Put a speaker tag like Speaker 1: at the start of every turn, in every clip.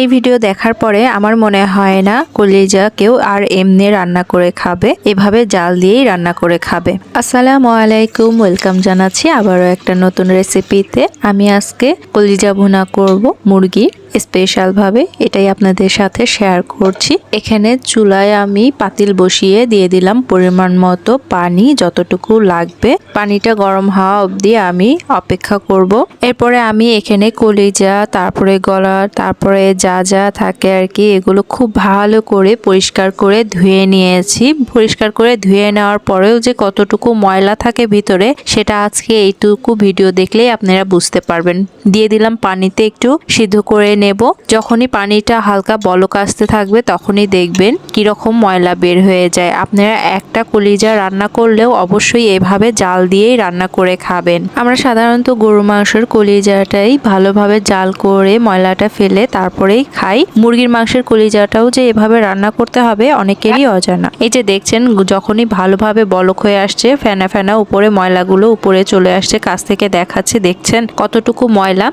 Speaker 1: এই ভিডিও দেখার পরে আমার মনে হয় না কলিজা কেউ আর এমনি রান্না করে খাবে, এভাবে জাল দিয়েই রান্না করে খাবে। আসসালামু আলাইকুম, ওয়েলকাম জানাচ্ছি আবারও একটা নতুন রেসিপিতে আমি আজকে কলিজা ভুনা করব মুরগি স্পেশাল ভাবে এটাই আপনাদের সাথে শেয়ার করছি। এখানে চুলায় আমি পাতিল বসিয়ে দিয়ে দিলাম পরিমাণ মতো পানি যতটুকু লাগবে। পানিটা গরম হওয়া অবধি আমি অপেক্ষা করব। এরপরে আমি এখানে কলিজা, তারপরে গলা তারপরে যা যা থাকে আর কি, এগুলো খুব ভালো করে পরিষ্কার করে ধুয়ে নিয়েছি। পরিষ্কার করে ধুয়ে নেওয়ার পরেও যে কতটুকু ময়লা থাকে ভিতরে, সেটা আজকে এইটুকু ভিডিও দেখলেই আপনারা বুঝতে পারবেন। দিয়ে দিলাম পানিতে একটু সিদ্ধ করে নেব। যখনই পানিটা হালকা বলক আসতে থাকবে, তখনই দেখবেন কীরকম ময়লা বের হয়ে যায়। আপনারা একটা কলিজা রান্না করলেও অবশ্যই এভাবে জাল দিয়েই রান্না করে খাবেন। আমরা সাধারণত গরু মাংসের কলিজাটাই ভালোভাবে জাল করে ময়লাটা ফেলে তারপরেই খাই। মুরগির মাংসের কলিজাটাও যে এভাবে রান্না করতে হবে অনেকেরই অজানা। এই যে দেখছেন, যখনই ভালোভাবে বলক হয়ে আসছে, ফেনা ফেনা উপরে ময়লাগুলো উপরে চলে আসছে, কাছ থেকে দেখাচ্ছে, দেখছেন কতটুকু ময়লা।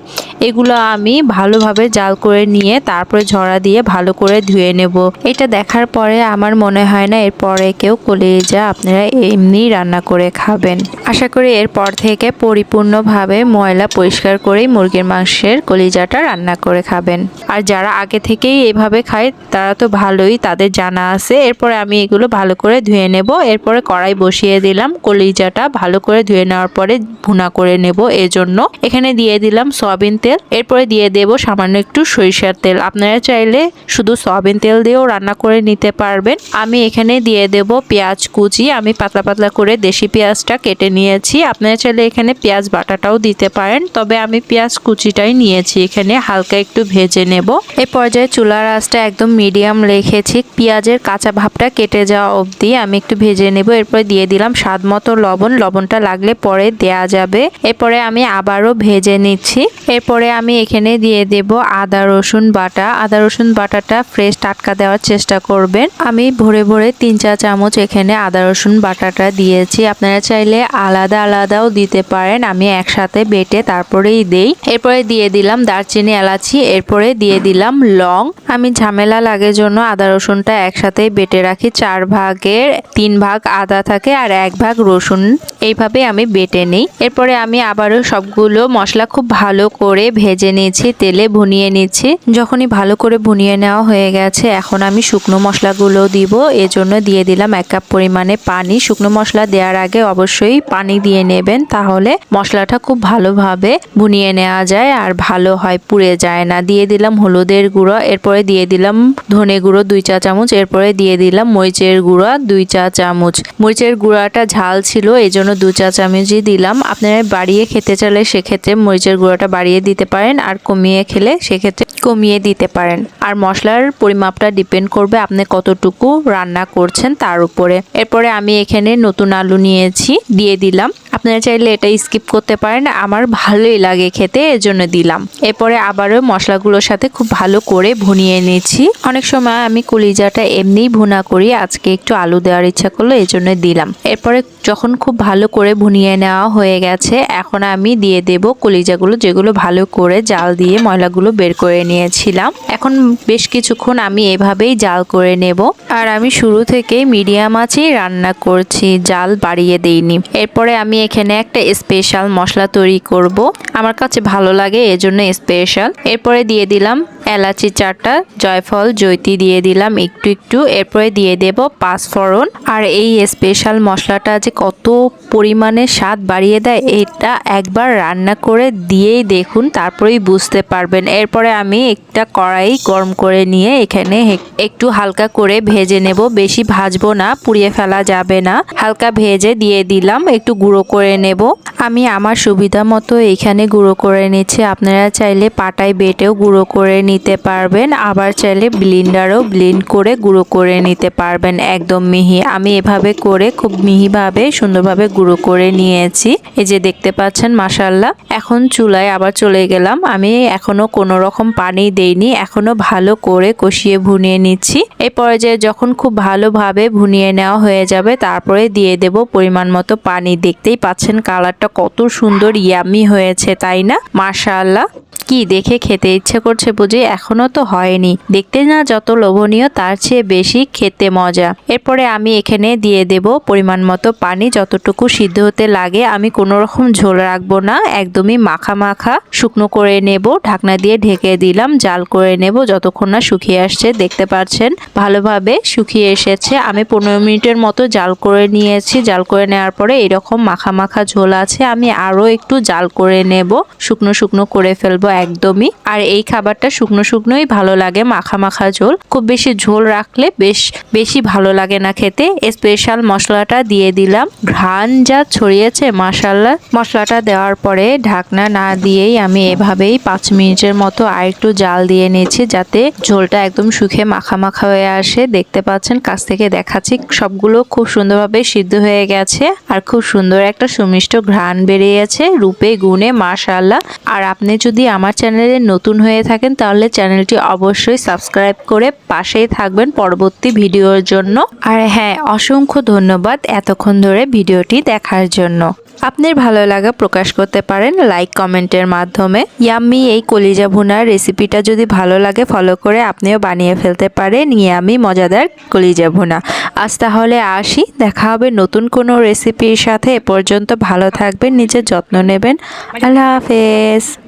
Speaker 1: এগুলো আমি ভালোভাবে জাল করে নিয়ে তারপরে ঝরা দিয়ে ভালো করে ধুয়ে নেব। এটা দেখার পরে আমার মনে হয় না, এরপরে কেউ কলিজা আপনারা এমনি রান্না করে খাবেন। আশা করি এরপর থেকে পরিপূর্ণভাবে ময়লা পরিষ্কার করেই মুরগির মাংসের কলিজাটা রান্না করে খাবেন। আর যারা আগে থেকেই এভাবে খায়, তারা তো ভালোই তাদের জানা আছে। এরপরে আমি এগুলো ভালো করে ধুয়ে নেব। এরপরে কড়াই বসিয়ে দিলাম কলিজাটা। ভালো করে ধুয়ে নেওয়ার পরে ভুনা করে নেব। এজন্য এখানে দিয়ে দিলাম সয়াবিন তেল। এরপরে দিয়ে দেব সামান্য একটু সরিষার তেল। আপনারা চাইলে শুধু সয়াবিন তেল দিয়েও রান্না করে নিতে পারবেন। আমি এখানে দিয়ে দেব পেঁয়াজ কুচি। আমি পাতলা পাতলা করে দেশি পেঁয়াজটা কেটে নিয়েছি। আপনারা চাইলে এখানে পেঁয়াজ বাটাটাও দিতে পারেন। তবে আমি পেঁয়াজ কুচিটাই নিয়েছি। এখানে হালকা একটু ভেজে নেব। এই পর্যায়ে চুলার আঁচটা একদম মিডিয়াম রেখেছি। পেঁয়াজের কাঁচা ভাবটা কেটে যাওয়া অবধি আমি একটু ভেজে নেব। এরপরে দিয়ে দিলাম স্বাদ মতো লবণ। লবণটা লাগলে পরে দেয়া যাবে। এরপরে আমি আবারও ভেজে নিচ্ছি। এরপরে আমি এখানে দিয়ে দেব আদা, রসুন বাটা। আদা, রসুন বাটাটা ফ্রেশ টাটকা দেওয়ার চেষ্টা করবেন। আমি ভরে ভরে তিন চা চামচ এখানে আদা, রসুন বাটাটা দিয়েছি। আপনারা চাইলে আলাদা আলাদাও দিতে পারেন। আমি একসাথে বেটে তারপরেই দেই। এরপরে দিয়ে দিলাম দারচিনি, এলাচি, এরপরে দিয়ে দিলাম লং। আমি ঝামেলা লাগে জন্য আদা, রসুনটা একসাথে বেটে রাখি। চার ভাগের তিন ভাগ আদা থাকে আর এক ভাগ রসুন। এইভাবে আমি বেটে নিই। এরপরে আমি আবারও সবগুলো মশলা খুব ভালো করে ভেজে নিয়েছি তেলে ভুনিয়ে নিচ্ছি। যখনই ভালো করে ভুনিয়ে নেওয়া হয়ে গেছে, এখন আমি শুকনো মশলাগুলো দিব। এজন্য দিয়ে দিলাম এক কাপ পরিমাণে পানি। শুকনো মশলা দেওয়ার আগে অবশ্যই পানি দিয়ে নেবেন, তাহলে মশলাটা খুব ভালোভাবে ভুনিয়ে নেওয়া যায় আর ভালো হয়, পুড়ে যায় না। দিয়ে দিলাম হলুদের গুঁড়ো, এরপরে দিয়ে দিলাম ধনে গুঁড়ো দুই চা চামচ, এরপরে দিয়ে দিলাম মরিচের গুঁড়া দুই চা চামচ। মরিচের গুঁড়াটা ঝাল ছিল এই জন্য দু চা চামচই দিলাম। আপনারা বাড়িয়ে খেতে চাইলে সেক্ষেত্রে মরিচের গুঁড়োটা বাড়িয়ে দিতে পারেন আর কমিয়ে খেলে সেক্ষেত্রে কমিয়ে দিতে পারেন। আর মশলার পরিমাপটা ডিপেন্ড করবে আপনি কতটুকু রান্না করছেন তার উপরে। এরপরে আমি এখানে নতুন আলু নিয়েছি, দিয়ে দিলাম। আপনারা চাইলে এটা স্কিপ করতে পারেন, আমার ভালোই লাগে খেতে, এজন্য দিলাম। এরপরে আবারও মশলাগুলোর সাথে খুব ভালো করে ভুনিয়ে নিয়েছি। অনেক সময় আমি কলিজাটা এমনিই ভুনা করি, আজকে একটু আলু দেওয়ার ইচ্ছা করল এই জন্য দিলাম। এরপরে যখন খুব ভালো করে ভুনিয়ে নেওয়া হয়ে গেছে, এখন আমি দিয়ে দেব কলিজাগুলো, যেগুলো ভালো করে জাল দিয়ে ময়লাগুলো বের করে নিয়েছিলাম। এখন বেশ কিছুক্ষণ আমি এভাবেই জাল করে নেব। আর আমি শুরু থেকে মিডিয়াম আছেই রান্না করছি, জাল বাড়িয়ে দেইনি। এরপরে আমি এখানে একটা স্পেশাল মশলা তৈরি করব। আমার কাছে ভালো লাগে, এজন্য স্পেশাল এরপরে দিয়ে দিলাম এলাচি চারটা, জয়ফল, জৈতি দিয়ে দিলাম একটু একটু। এরপরে দিয়ে দেব পাঁচফোড়ন। আর এই স্পেশাল মশলাটা যে কত পরিমাণে স্বাদ বাড়িয়ে দেয়, এটা একবার রান্না করে দিয়েই দেখুন, তারপরেই বুঝতে পারবেন। এরপরে আমি একটা কড়াই গরম করে নিয়ে এখানে একটু হালকা করে ভেজে নেব। বেশি ভাজবো না, পুড়িয়ে ফেলা যাবে না। হালকা ভেজে দিয়ে দিলাম, একটু গুঁড়ো করে নেব। আমি আমার সুবিধা মতো এখানে গুঁড়ো করে নিচ্ছি। আপনারা চাইলে পাটায় বেটেও গুঁড়ো করে নিতে পারবেন। আবার চাইলে ব্লিন্ডারও ব্লিন্ড করে গুঁড়ো করে নিতে পারবেন। একদম মিহি। আমি এভাবে করে খুব মিহিভাবে, সুন্দরভাবে গুঁড়ো করে নিয়েছি। এই যে দেখতে পাচ্ছেন মাসাল্লাহ এখন চুলায় আবার চলে গেলাম। আমি এখনও কোনো রকম পানি দেইনি। এখনও ভালো করে কষিয়ে ভুনিয়ে নিচ্ছি। এই পর্যায়ে যখন খুব ভালোভাবে ভুনিয়ে নেওয়া হয়ে যাবে, তারপরে দিয়ে দেব পরিমাণ মতো পানি। দেখতেই পাচ্ছেন, কালারটা কত সুন্দর, ইয়ামি হয়েছে, তাই না? মাশাআল্লাহ। কি দেখে খেতে ইচ্ছে করছে বুঝি? এখনও তো হয়নি। দেখতে না যত লোভনীয়, তার চেয়ে বেশি খেতে মজা। এরপরে আমি এখানে দিয়ে দেব পরিমাণ মতো পানি, যতটুকু সিদ্ধ হতে লাগে। আমি কোনো রকম ঝোল রাখব না, একদমই মাখা মাখা। শুকনো করে নেব, ঢাকনা দিয়ে ঢেকে দিলাম, জাল করে নেব, যতক্ষণ না শুকিয়ে আসছে, দেখতে পাচ্ছেন? ভালোভাবে শুকিয়ে এসেছে। আমি পনেরো মিনিটের মতো জাল করে নিয়েছি। জাল করে নেওয়ার পরে এরকম মাখা মাখা ঝোল আছে, আমি আরও একটু জাল করে নেব। শুকনো শুকনো করে ফেলব একদমই। আর এই খাবারটা শুকনো শুকনোই ভালো লাগে, মাখা মাখা ঝোল। খুব বেশি ঝোল রাখলে বেশ বেশি ভালো লাগে না খেতে। স্পেশাল মশলাটা দিয়ে দিলাম। ঘ্রাণ যা ছড়িয়েছে মাসাল্লা মশলাটা দেওয়ার পরে ঢাকনা না দিয়েই আমি এভাবেই পাঁচ মিনিটের মতো আর একটু জাল দিয়ে নিয়েছি যাতে ঝোলটা একদম শুকিয়ে মাখা মাখা হয়ে আসে। দেখতে পাচ্ছেন, কাছ থেকে দেখাচ্ছি, সবগুলো খুব সুন্দরভাবে সিদ্ধ হয়ে গেছে আর খুব সুন্দর একটা সুমিষ্ট ঘ্রাণ বেরিয়েছে রূপে, গুণে মাশাল্লাহ আর আপনি যদি আমার চ্যানেলে নতুন হয়ে থাকেন তাহলে চ্যানেলটি অবশ্যই সাবস্ক্রাইব করে পাশেই থাকবেন পরবর্তী ভিডিওর জন্য। আর হ্যাঁ অসংখ্য ধন্যবাদ এতক্ষণ ধরে ভিডিওটি দেখার জন্য। আপনার ভালো লাগা প্রকাশ করতে পারেন লাইক কমেন্টের মাধ্যমে। ইয়াম্মি এই কলিজা ভুনার রেসিপিটা যদি ভালো লাগে ফলো করে আপনিও বানিয়ে ফেলতে পারেন ইয়াম্মি মজাদার কলিজা ভুনা। আজ তাহলে আসি, দেখা হবে নতুন কোনো রেসিপির সাথে। এ পর্যন্ত ভালো থাকবেন, নিজের যত্ন নেবেন। আল্লাহ হাফেজ।